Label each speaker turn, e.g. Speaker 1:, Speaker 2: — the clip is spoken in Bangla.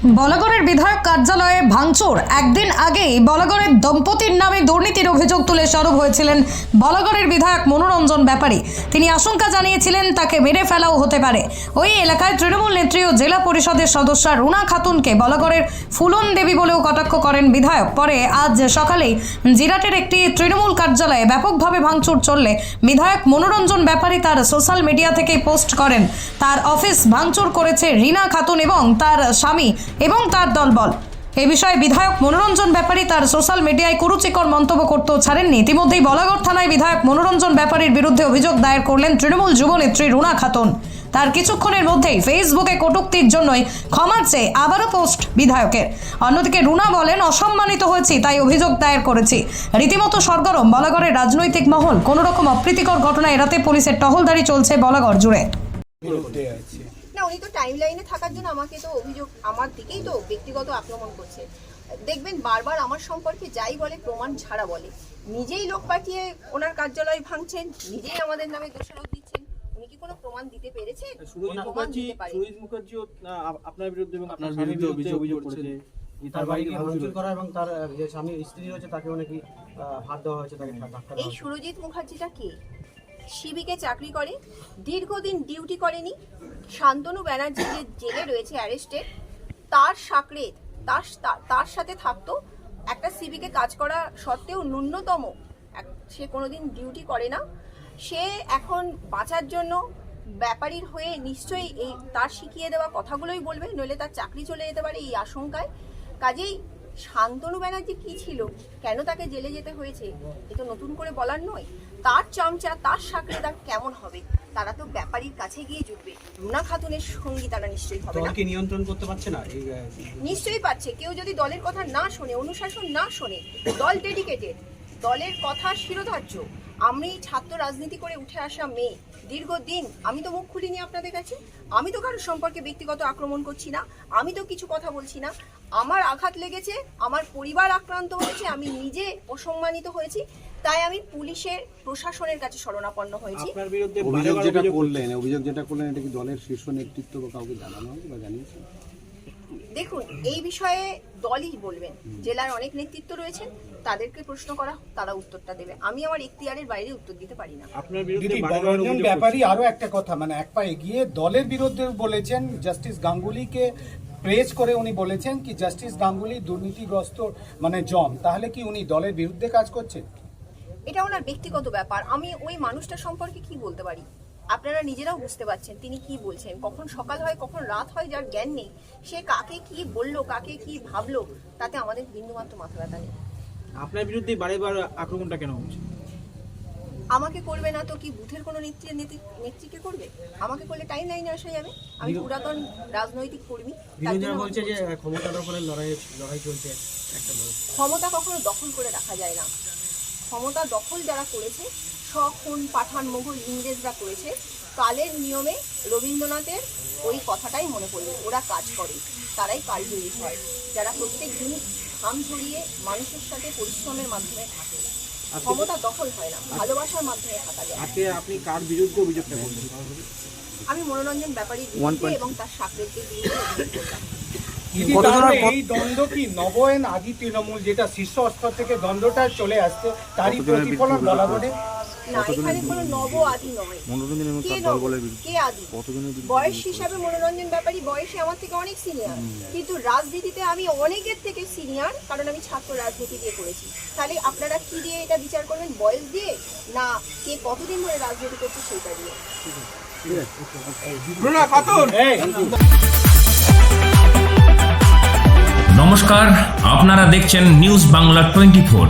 Speaker 1: বলাগড়ের বিধায়ক কার্যালয়ে ভাঙচুর। একদিন আগেই বলাগড়ের দম্পতির নামে দুর্নীতির অভিযোগ তুলে সরব হয়েছিলেন বলাগড়ের বিধায়ক মনোরঞ্জন ব্যাপারী। তিনি আশঙ্কা জানিয়েছিলেন, তাকে মেরে ফেলাও হতে পারে। ওই এলাকায় তৃণমূল নেত্রী ও জেলা পরিষদের সদস্য রুনা খাতুনকে বলাগড়ের ফুলন দেবী বলেও কটাক্ষ করেন বিধায়ক। পরে আজ সকালেই জিরাটের একটি তৃণমূল কার্যালয়ে ব্যাপকভাবে ভাঙচুর চললে বিধায়ক মনোরঞ্জন ব্যাপারী তার সোশ্যাল মিডিয়া থেকে পোস্ট করেন। তার অফিস ভাঙচুর করেছে রিনা খাতুন এবং তার স্বামী এবং তার দলবল। এ বিষয়ে বিধায়ক মনোরঞ্জন ব্যাপারী তার সোশ্যাল মিডিয়ায় কুরুচিকর মন্তব্য করতেও ছাড়েননি। ইতিমধ্যেই বলাগড় থানায় বিধায়ক মনোরঞ্জন ব্যাপারীর বিরুদ্ধে অভিযোগ দায়ের করলেন তৃণমূল যুবনেত্রী রুনা খাতুন। তার কিছুক্ষণের মধ্যেই ফেসবুকে কটূক্তির জন্যই ক্ষমা চেয়ে আবারও পোস্ট বিধায়কের। অন্যদিকে রুনা বলেন, অসম্মানিত হয়েছি, তাই অভিযোগ দায়ের করেছি। রীতিমতো সরগরম। বলাগড়ের রাজনৈতিক মহল কোনো রকম অপ্রীতিকর ঘটনা এড়াতে পুলিশের টহলদারি চলছে বলাগড় জুড়ে।
Speaker 2: না উনি তো টাইম লাইনে থাকার জন্য আমাকে তো অভিযোগ আমার দিকেই তো ব্যক্তিগত আক্রমণ করছে। দেখবেন বারবার আমার সম্পর্কে যাই বলে প্রমাণ ছাড়া বলে। নিজেই লোক পাঠিয়ে ওনার কার্যালয় ভাঙছেন নিজেই আমাদের নামে দোষারোপ দিচ্ছেন। উনি কি কোনো প্রমাণ দিতে পেরেছেন
Speaker 3: সুরজ
Speaker 2: প্রমাণ
Speaker 3: মুখার্জি
Speaker 2: দিতে পারে
Speaker 3: সুরজ মুখার্জিও আপনার বিরুদ্ধে এবং
Speaker 4: আপনার বিরুদ্ধে অভিযোগ
Speaker 3: করেছে
Speaker 4: তার বাড়িকে ভাঙচুর করা এবং তার যে স্বামী স্ত্রী রয়েছে তাকেও নাকি হাত দেওয়া হয়েছে তাকে
Speaker 2: এই সুরজিৎ মুখার্জিটা কে? শিবিকে চাকরি করে, দীর্ঘদিন ডিউটি করেনি। শান্তনু ব্যানার্জি যে জেলে রয়েছে অ্যারেস্টেড, তার সাকরে, তার তার- সাথে থাকতো একটা সিবিকে কাজ করা সত্ত্বেও ন্যূনতম। সে কোনোদিন ডিউটি করে না। সে এখন বাঁচার জন্য ব্যাপারীর হয়ে নিশ্চয়ই এই, তার শিখিয়ে দেওয়া কথাগুলোই বলবে, নইলে তার চাকরি চলে যেতে পারে এই আশঙ্কায়। কাজেই শান্তনু ব্যানার্জি কি ছিল? কেন তাকে জেলে যেতে হয়েছে? এ তো নতুন করে বলার নয়। তার চামচা তার সাকরেদা কেমন হবে? তারা তো ব্যাপারীর কাছে গিয়ে জুটবে। রুনা খাতুনের সঙ্গী তারা নিশ্চয়ই হবে না।
Speaker 4: দলকে নিয়ন্ত্রণ করতে পারছে না
Speaker 2: নিশ্চয়ই পাচ্ছে কেউ যদি দলের কথা না শোনে অনুশাসন না শোনে দল ডেডিকেটেড দলের কথা শিরোধার্য। আমি ছাত্র রাজনীতি করে উঠে আসা মেয়ে। দীর্ঘদিন আমি তো মুখ খুলিনি আপনাদের কাছে। আমি তো কারোর সম্পর্কে ব্যক্তিগত আক্রমণ করছি না। আমি তো কিছু কথা বলছি না। আমার আঘাত লেগেছে আমার পরিবার আক্রান্ত হয়েছে আমি নিজে অসম্মানিত হয়েছি। তাই আমি পুলিশের প্রশাসনের কাছে শরণাপন্ন হয়েছি।
Speaker 3: আপনার বিরুদ্ধে
Speaker 5: অভিযোগ যেটা করলেন অভিযোগ যেটা করলেন এটা কি দলের শীর্ষ নেতৃত্ব বা কাউকে জানানো হয়েছে বা জানিয়েছেন?
Speaker 2: দেখুন এই বিষয়ে দলই বলবেন। জেলার অনেক নেতৃত্ব রয়েছেন তাদেরকে প্রশ্ন করা তারা উত্তরটা দেবে। আমি আমার এখতিয়ারের বাইরে উত্তর দিতে পারি না।
Speaker 3: আপনার
Speaker 6: দিদি ব্যাপারী আরও একটা কথা মানে এক পা এগিয়ে দলের বিরুদ্ধে বলেছেন জাস্টিস গাঙ্গুলিকে প্রেস করে উনি বলেছেন কি জাস্টিস গাঙ্গুলি দুর্নীতিগ্রস্ত মানে জম তাহলে কি উনি দলের বিরুদ্ধে কাজ করছেন?
Speaker 2: এটা ওনার ব্যক্তিগত ব্যাপার। আমি ওই মানুষটা সম্পর্কে কি বলতে পারি? আপনারা নিজেরাও বুঝতে পারছেন তিনি কি বলছেন। কখন সকাল হয় কখন রাত হয় যার জ্ঞান নেই। সে কাকে কি বলল কাকে কি ভাবলো তাতে আমাদের বিন্দুমাত্র মাথা ব্যথা নেই।
Speaker 3: আপনার বিরুদ্ধে বারেবার আক্রমণটা কেন হচ্ছে?
Speaker 2: আমাকে করবে না তো কি বুথের কোনো নেত্রী নেত্রী- নেত্রীকে করবে? আমাকে করলে টাইম লাইনে আসা যাবে আমি। পুরাতন রাজনৈতিক কর্মী
Speaker 4: বিরোধীরা বলছে যে ক্ষমতা দখলের লড়াই লড়াই চলছে একটা
Speaker 2: ক্ষমতা কখনো দখল করে রাখা যায় না। ক্ষমতা দখল যারা করেছে সখন পাঠান মোগল ইংরেজরা করেছে কালের নিয়মে রবীন্দ্রনাথের ওই কথাটাই মনে পড়বে ওরা কাজ করে তারাই কার্যকরী হয়। যারা প্রত্যেক দিন ঘাম ঝরিয়ে মানুষের সাথে পরিশ্রমের মাধ্যমে থাকে। ক্ষমতা দখল হয় না ভালোবাসার মাধ্যমে থাকা যায়।
Speaker 3: আজকে আপনি কার বিরুদ্ধে অভিযোগটা করছেন
Speaker 2: আমি মনোরঞ্জন ব্যাপারী বিরুদ্ধে এবং তার সাকরেদদের বিরুদ্ধে অভিযোগ করলাম।
Speaker 6: এই দ্বন্দ্ব কি নবয়ন আদি তৃণমূল যেটা শীর্ষ স্তর থেকে দ্বন্দ্বটা চলে আসছে তারই প্রতিফলন বলা বলে
Speaker 2: না এখানে কোনো নব আদি নয়।
Speaker 5: মনোরঞ্জন এবং
Speaker 2: কে
Speaker 5: দলবলের বিরুদ্ধে?
Speaker 2: আদি? বয়স হিসাবে মনোরঞ্জন ব্যাপারী বয়সে আমার থেকে অনেক সিনিয়র কিন্তু রাজনীতিতে আমি অনেকের থেকে সিনিয়র কারণ আমি ছাত্র রাজনীতি দিয়ে করেছি। তাহলে আপনারা কি দিয়ে এটা বিচার করবেন বয়স দিয়ে? না কে কতদিন ধরে রাজনীতি করছে সেটা দিয়ে?
Speaker 7: নমস্কার আপনারা দেখছেন নিউজ বাংলা টোয়েন্টি ফোর